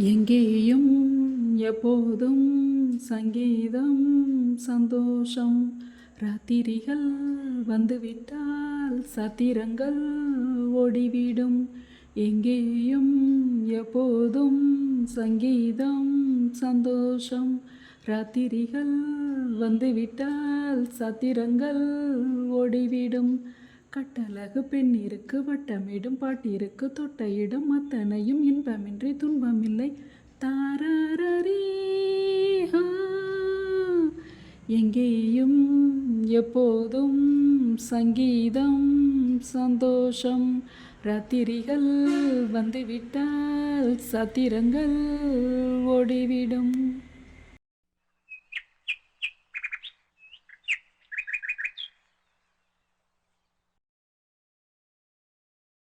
எங்கேயும் எப்போதும் சங்கீதம் சந்தோஷம். ராத்திரிகள் வந்துவிட்டால் சத்திரங்கள் ஓடிவிடும். எங்கேயும் எப்போதும் சங்கீதம் சந்தோஷம். ராத்திரிகள் வந்துவிட்டால் சத்திரங்கள் ஓடிவிடும். கட்டழகு பெண்ணிற்கு வட்டமிடும் பாட்டிற்கு தொட்ட இடம் அத்தனையும் இன்பமின்றி துன்பமில்லை. தாரரரீ எங்கேயும் எப்போதும் சங்கீதம் சந்தோஷம் ராத்திரிகள் வந்துவிட்டால் சத்திரங்கள் ஓடிவிடும்.